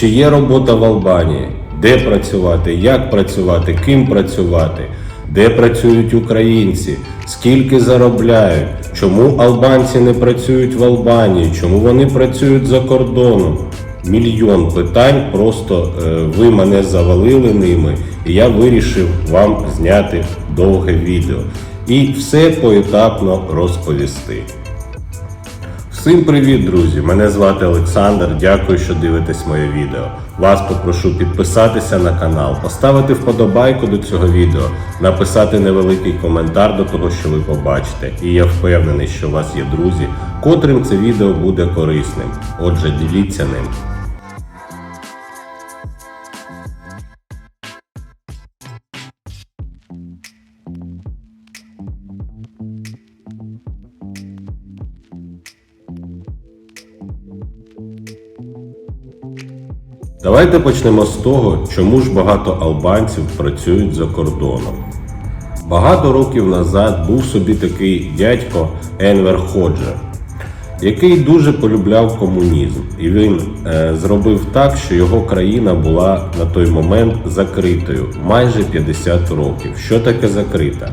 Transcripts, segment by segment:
чи є робота в Албанії, де працювати, як працювати, ким працювати, де працюють українці, скільки заробляють, чому албанці не працюють в Албанії, чому вони працюють за кордоном. Мільйон питань, просто е, ви мене завалили ними, і я вирішив вам зняти довге відео. І все поетапно розповісти. Всім привіт, друзі! Мене звати Олександр. Дякую, що дивитесь моє відео. Вас попрошу підписатися на канал, поставити вподобайку до цього відео, написати невеликий коментар до того, що ви побачите. І я впевнений, що у вас є друзі, котрим це відео буде корисним. Отже, діліться ним. Давайте почнемо з того, чому ж багато албанців працюють за кордоном. Багато років назад був собі такий дядько Енвер Ходжа, який дуже полюбляв комунізм, і він е, зробив так, що його країна була на той момент закритою майже 50 років. Що таке закрита?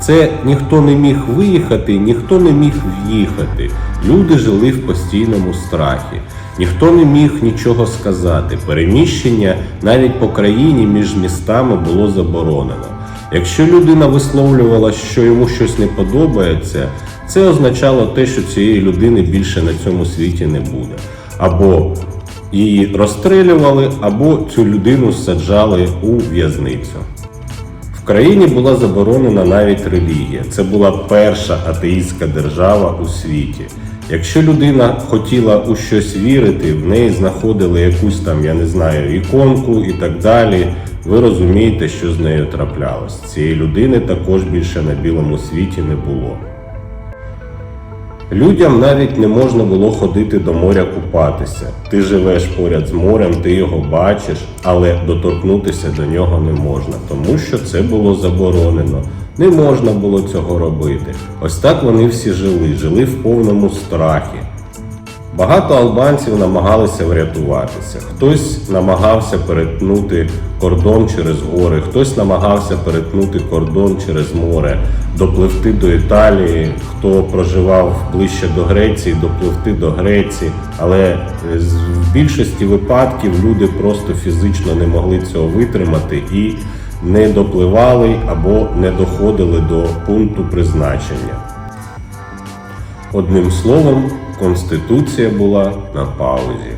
Це ніхто не міг виїхати, ніхто не міг в'їхати. Люди жили в постійному страхі. Ніхто не міг нічого сказати. Переміщення навіть по країні між містами було заборонено. Якщо людина висловлювала, що йому щось не подобається, це означало те, що цієї людини більше на цьому світі не буде. Або її розстрілювали, або цю людину саджали у в'язницю. В країні була заборонена навіть релігія. Це була перша атеїстська держава у світі. Якщо людина хотіла у щось вірити, в неї знаходили якусь там, я не знаю, іконку і так далі. Ви розумієте, що з нею траплялось. Цієї людини також більше на білому світі не було. Людям навіть не можна було ходити до моря купатися. Ти живеш поряд з морем, ти його бачиш, але доторкнутися до нього не можна, тому що це було заборонено. Не можна було цього робити. Ось так вони всі жили, жили в повному страхі. Багато албанців намагалися врятуватися. Хтось намагався перетнути кордон через гори, хтось намагався перетнути кордон через море, допливти до Італії, хто проживав ближче до Греції, допливти до Греції. Але е, в більшості випадків люди просто фізично не могли цього витримати і не допливали або не доходили до пункту призначення. Одним словом, Конституція була на паузі.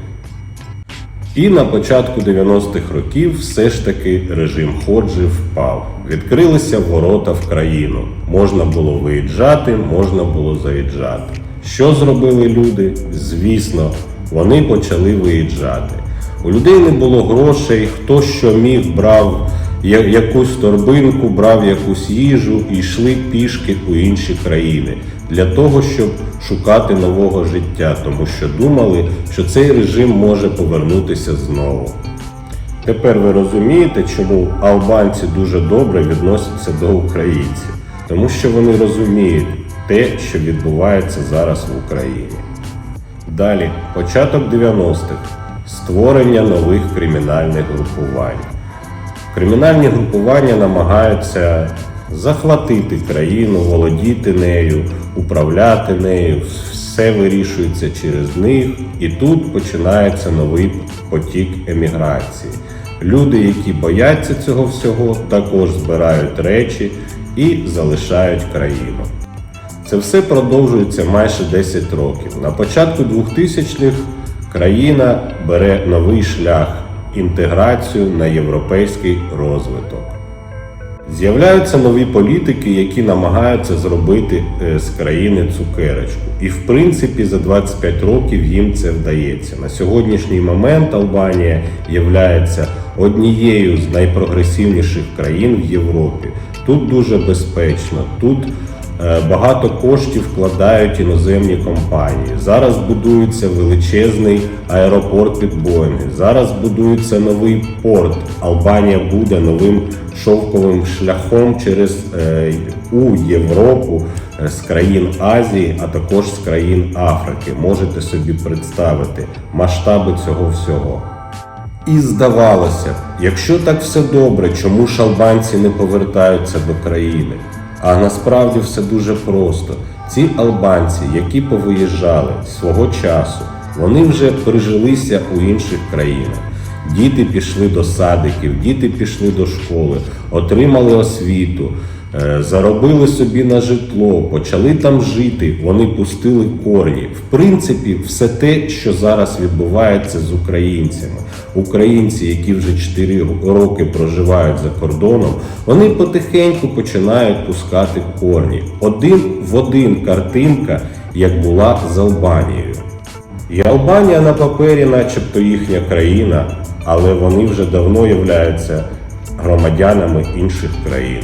І на початку 90-х років все ж таки режим Ходжі впав. Відкрилися ворота в країну. Можна було виїжджати, можна було заїжджати. Що зробили люди? Звісно, вони почали виїжджати. У людей не було грошей, хто що міг, брав якусь торбинку, брав якусь їжу і йшли пішки у інші країни для того, щоб шукати нового життя, тому що думали, що цей режим може повернутися знову. Тепер ви розумієте, чому албанці дуже добре відносяться до українців, тому що вони розуміють те, що відбувається зараз в Україні. Далі, початок 90-х, створення нових кримінальних групувань. Кримінальні групування намагаються захватити країну, володіти нею, управляти нею. Все вирішується через них, і тут починається новий потік еміграції. Люди, які бояться цього всього, також збирають речі і залишають країну. Це все продовжується майже 10 років. На початку 2000-х країна бере новий шлях інтеграцію на європейський розвиток. З'являються нові політики, які намагаються зробити е, з країни цукерочку. І в принципі за 25 років їм це вдається. На сьогоднішній момент Албанія є однією з найпрогресивніших країн в Європі. Тут дуже безпечно, тут багато коштів вкладають іноземні компанії. Зараз будується величезний аеропорт під Боїнги. Зараз будується новий порт. Албанія буде новим шовковим шляхом через е, у Європу е, з країн Азії, а також з країн Африки. Можете собі представити масштаби цього всього. І здавалося, якщо так все добре, чому ж албанці не повертаються до країни? А насправді все дуже просто. Ці албанці, які повиїжджали свого часу, вони вже прижилися у інших країнах. Діти пішли до садиків, діти пішли до школи, отримали освіту, заробили собі на житло, почали там жити, вони пустили корні. В принципі, все те, що зараз відбувається з українцями. Українці, які вже 4 роки проживають за кордоном, вони потихеньку починають пускати корні. Один в один картинка, як була з Албанією. І Албанія на папері, начебто їхня країна, але вони вже давно являються громадянами інших країн.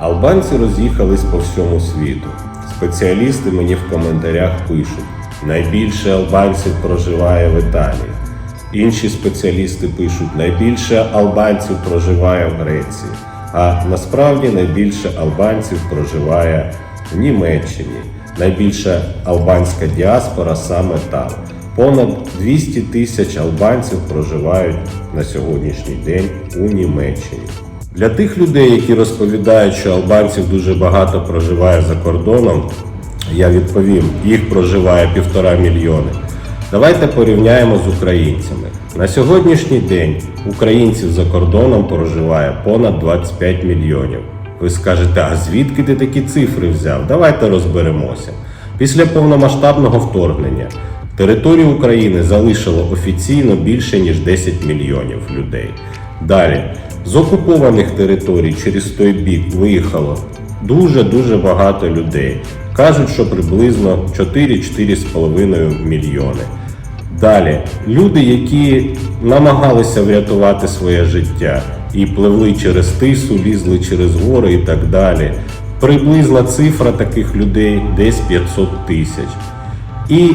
Албанці роз'їхались по всьому світу. Спеціалісти мені в коментарях пишуть: найбільше албанців проживає в Італії. Інші спеціалісти пишуть, найбільше албанців проживає в Греції. А насправді найбільше албанців проживає в Німеччині. Найбільша албанська діаспора саме там. Понад 200 тисяч албанців проживають на сьогоднішній день у Німеччині. Для тих людей, які розповідають, що албанців дуже багато проживає за кордоном, я відповім, їх проживає півтора мільйони. Давайте порівняємо з українцями. На сьогоднішній день українців за кордоном проживає понад 25 мільйонів. Ви скажете, а звідки ти такі цифри взяв? Давайте розберемося. Після повномасштабного вторгнення територію України залишило офіційно більше ніж 10 мільйонів людей. Далі з окупованих територій через той бік виїхало дуже-дуже багато людей. Кажуть, що приблизно 4-4,5 мільйони. Далі, люди, які намагалися врятувати своє життя і пливли через тису, лізли через гори і так далі. Приблизна цифра таких людей десь 500 тисяч. І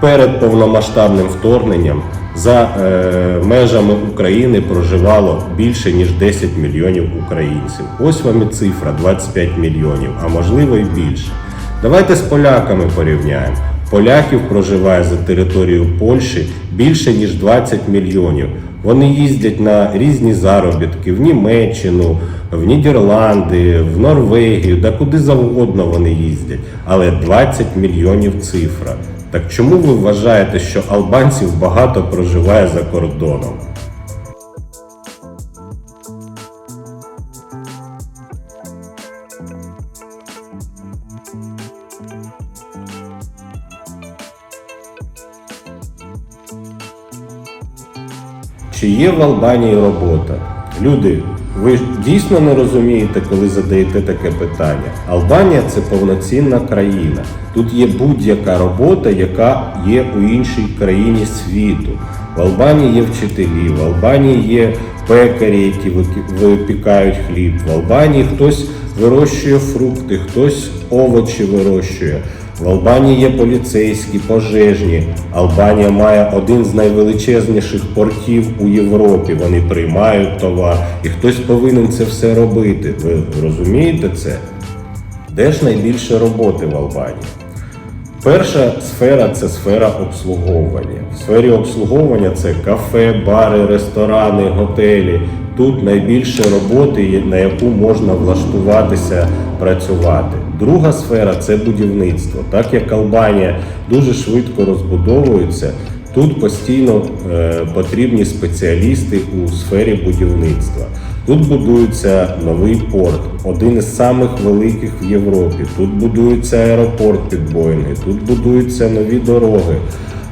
перед повномасштабним вторгненням за е, межами України проживало більше ніж 10 мільйонів українців. Ось вам і цифра 25 мільйонів, а можливо і більше. Давайте з поляками порівняємо. Поляків проживає за територією Польщі більше ніж 20 мільйонів. Вони їздять на різні заробітки в Німеччину, в Нідерланди, в Норвегію, да куди завгодно вони їздять. Але 20 мільйонів цифра. Так чому ви вважаєте, що албанців багато проживає за кордоном? Чи є в Албанії робота? Люди, ви дійсно не розумієте, коли задаєте таке питання. Албанія це повноцінна країна. Тут є будь-яка робота, яка є у іншій країні світу. В Албанії є вчителі, в Албанії є пекарі, які випікають хліб. В Албанії хтось вирощує фрукти, хтось овочі вирощує. В Албанії є поліцейські, пожежні. Албанія має один з найвеличезніших портів у Європі. Вони приймають товар, і хтось повинен це все робити. Ви розумієте це? Де ж найбільше роботи в Албанії? Перша сфера це сфера обслуговування. В сфері обслуговування це кафе, бари, ресторани, готелі. Тут найбільше роботи, на яку можна влаштуватися працювати. Друга сфера це будівництво. Так як Албанія дуже швидко розбудовується, тут постійно е, потрібні спеціалісти у сфері будівництва. Тут будується новий порт, один із самих великих в Європі. Тут будується аеропорт під тут будуються нові дороги.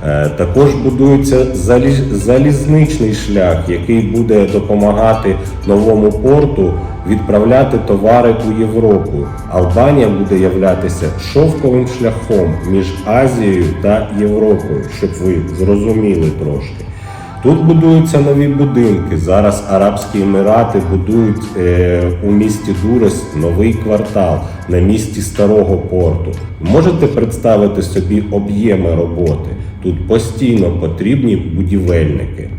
Е, Також будується заліз- залізничний шлях, який буде допомагати новому порту відправляти товари у Європу. Албанія буде являтися шовковим шляхом між Азією та Європою, щоб ви зрозуміли трошки. Тут будуються нові будинки. Зараз Арабські Емірати будують е, у місті Дурес новий квартал на місці старого порту. Можете представити собі об'єми роботи? Тут постійно потрібні будівельники.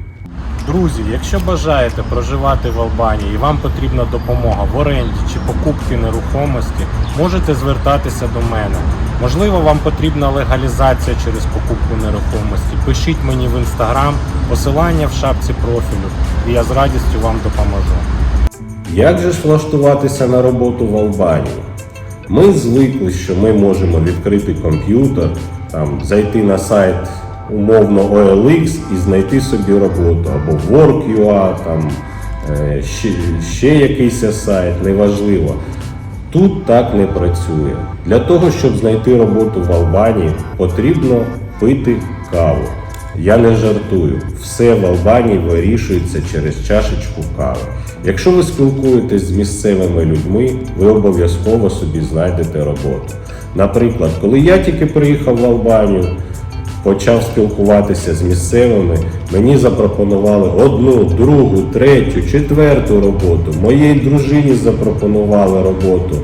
Друзі, якщо бажаєте проживати в Албанії і вам потрібна допомога в оренді чи покупці нерухомості, можете звертатися до мене. Можливо, вам потрібна легалізація через покупку нерухомості. Пишіть мені в інстаграм, посилання в шапці профілю, і я з радістю вам допоможу. Як же ж влаштуватися на роботу в Албанії? Ми звикли, що ми можемо відкрити комп'ютер, там, зайти на сайт умовно OLX і знайти собі роботу, або Work.ua, там, е, ще, ще якийсь сайт, неважливо. Тут так не працює. Для того, щоб знайти роботу в Албанії, потрібно пити каву. Я не жартую. Все в Албанії вирішується через чашечку кави. Якщо ви спілкуєтесь з місцевими людьми, ви обов'язково собі знайдете роботу. Наприклад, коли я тільки приїхав в Албанію, почав спілкуватися з місцевими, мені запропонували одну, другу, третю, четверту роботу. Моїй дружині запропонували роботу.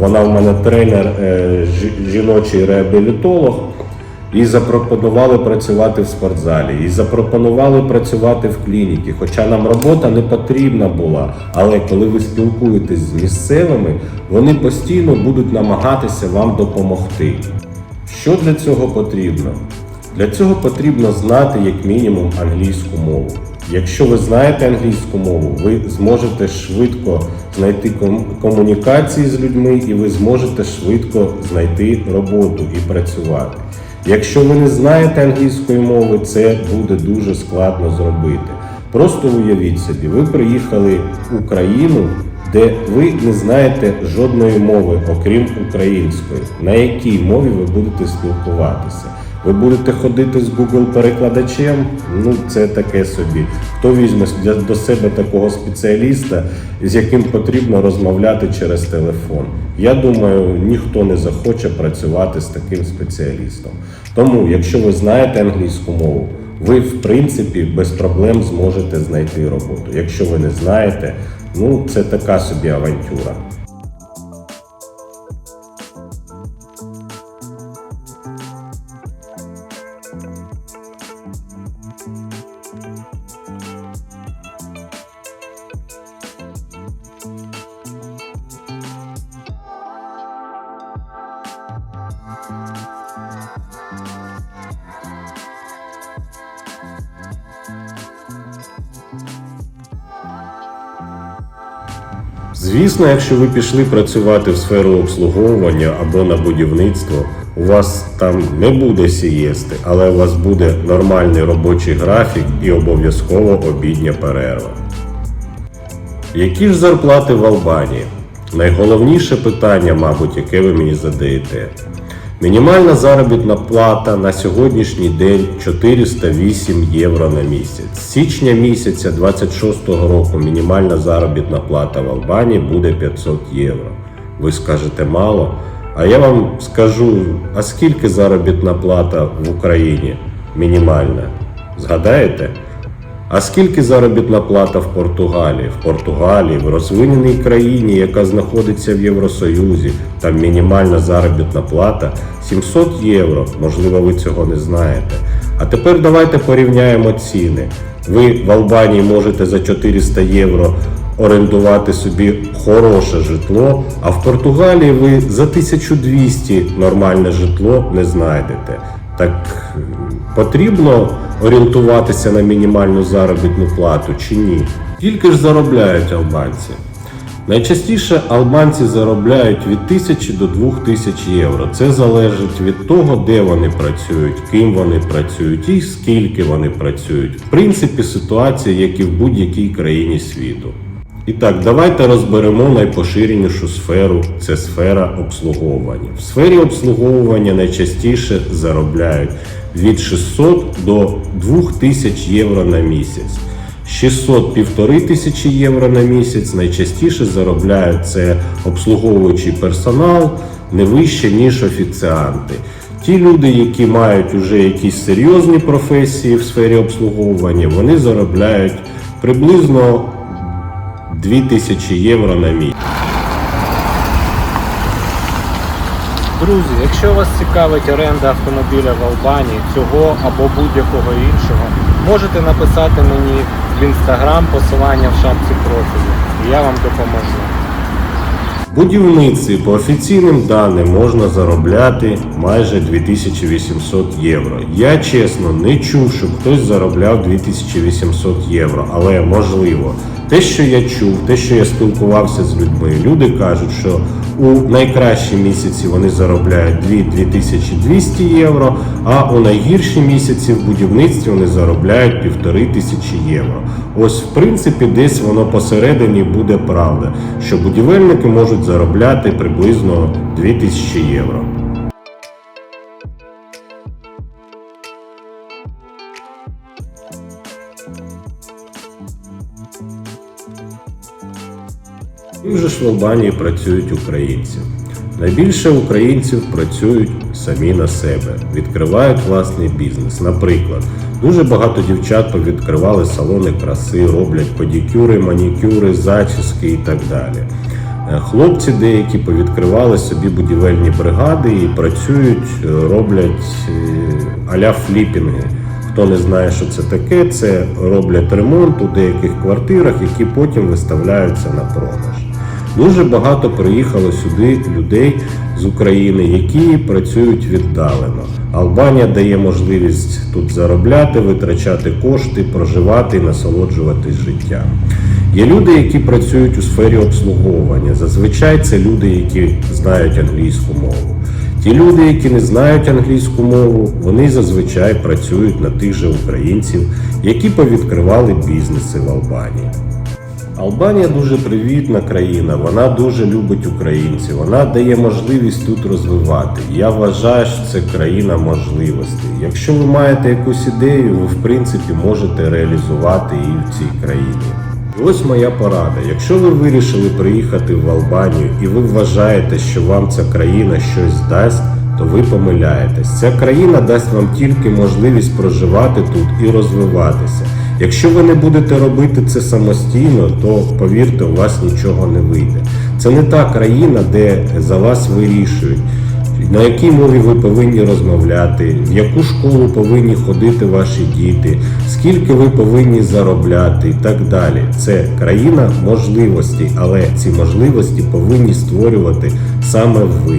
Вона в мене тренер, е, жіночий реабілітолог. І запропонували працювати в спортзалі, і запропонували працювати в клініці. Хоча нам робота не потрібна була. Але коли ви спілкуєтесь з місцевими, вони постійно будуть намагатися вам допомогти. Що для цього потрібно? Для цього потрібно знати як мінімум англійську мову. Якщо ви знаєте англійську мову, ви зможете швидко знайти комунікації з людьми і ви зможете швидко знайти роботу і працювати. Якщо ви не знаєте англійської мови, це буде дуже складно зробити. Просто уявіть собі, ви приїхали в Україну, де ви не знаєте жодної мови, окрім української. На якій мові ви будете спілкуватися? Ви будете ходити з Google перекладачем? Ну це таке собі. Хто візьме до себе такого спеціаліста, з яким потрібно розмовляти через телефон? Я думаю, ніхто не захоче працювати з таким спеціалістом. Тому, якщо ви знаєте англійську мову, ви в принципі без проблем зможете знайти роботу. Якщо ви не знаєте, ну це така собі авантюра. Звісно, якщо ви пішли працювати в сферу обслуговування або на будівництво, у вас там не буде сієсти, але у вас буде нормальний робочий графік і обов'язково обідня перерва. Які ж зарплати в Албанії? Найголовніше питання, мабуть, яке ви мені задаєте. Мінімальна заробітна плата на сьогоднішній день 408 євро на місяць. З січня місяця 26-го року мінімальна заробітна плата в Албанії буде 500 євро. Ви скажете мало. А я вам скажу, а скільки заробітна плата в Україні мінімальна? Згадаєте? А скільки заробітна плата в Португалії? В Португалії, в розвиненій країні, яка знаходиться в Євросоюзі, там мінімальна заробітна плата 700 євро. Можливо, ви цього не знаєте. А тепер давайте порівняємо ціни. Ви в Албанії можете за 400 євро орендувати собі хороше житло, а в Португалії ви за 1200 нормальне житло не знайдете. Так потрібно орієнтуватися на мінімальну заробітну плату чи ні? Скільки ж заробляють албанці? Найчастіше албанці заробляють від 1000 до 2000 євро. Це залежить від того, де вони працюють, ким вони працюють і скільки вони працюють. В принципі, ситуація, як і в будь-якій країні світу. І так, давайте розберемо найпоширенішу сферу це сфера обслуговування. В сфері обслуговування найчастіше заробляють від 600 до 2000 євро на місяць. 600 півтори тисячі євро на місяць найчастіше заробляють це обслуговуючий персонал не вище, ніж офіціанти. Ті люди, які мають уже якісь серйозні професії в сфері обслуговування, вони заробляють приблизно 2000 євро на місяць. Друзі, якщо вас цікавить оренда автомобіля в Албанії, цього або будь-якого іншого, можете написати мені в інстаграм посилання в шапці профілю, і я вам допоможу. В будівництві по офіційним даним можна заробляти майже 2800 євро. Я чесно не чув, що хтось заробляв 2800 євро, але можливо. Те, що я чув, те, що я спілкувався з людьми, люди кажуть, що у найкращі місяці вони заробляють 2-2200 євро, а у найгірші місяці в будівництві вони заробляють півтори тисячі євро. Ось, в принципі, десь воно посередині буде правда, що будівельники можуть заробляти приблизно 2000 євро. Чим же ж в Албанії працюють українці? Найбільше українців працюють самі на себе, відкривають власний бізнес. Наприклад, дуже багато дівчат повідкривали салони краси, роблять pedикюри, манікюри, зачіски і так далі. Е, Хлопці деякі повідкривали собі будівельні бригади і працюють, е, роблять е, аля фліпінги. Хто не знає, що це таке, це роблять ремонт у деяких квартирах, які потім виставляються на продаж. Дуже багато приїхало сюди людей з України, які працюють віддалено. Албанія дає можливість тут заробляти, витрачати кошти, проживати і насолоджуватись життям. Є люди, які працюють у сфері обслуговування. Зазвичай це люди, які знають англійську мову. Ті люди, які не знають англійську мову, вони зазвичай працюють на тих же українців, які повідкривали бізнеси в Албанії. Албанія дуже привітна країна, вона дуже любить українців, вона дає можливість тут розвивати. Я вважаю, що це країна можливостей. Якщо ви маєте якусь ідею, ви в принципі можете реалізувати її в цій країні. Ось моя порада. Якщо ви вирішили приїхати в Албанію і ви вважаєте, що вам ця країна щось дасть, то ви помиляєтесь. Ця країна дасть вам тільки можливість проживати тут і розвиватися. Якщо ви не будете робити це самостійно, то повірте, у вас нічого не вийде. Це не та країна, де за вас вирішують. На якій мові ви повинні розмовляти, в яку школу повинні ходити ваші діти, скільки ви повинні заробляти і так далі. Це країна можливостей, але ці можливості повинні створювати саме ви.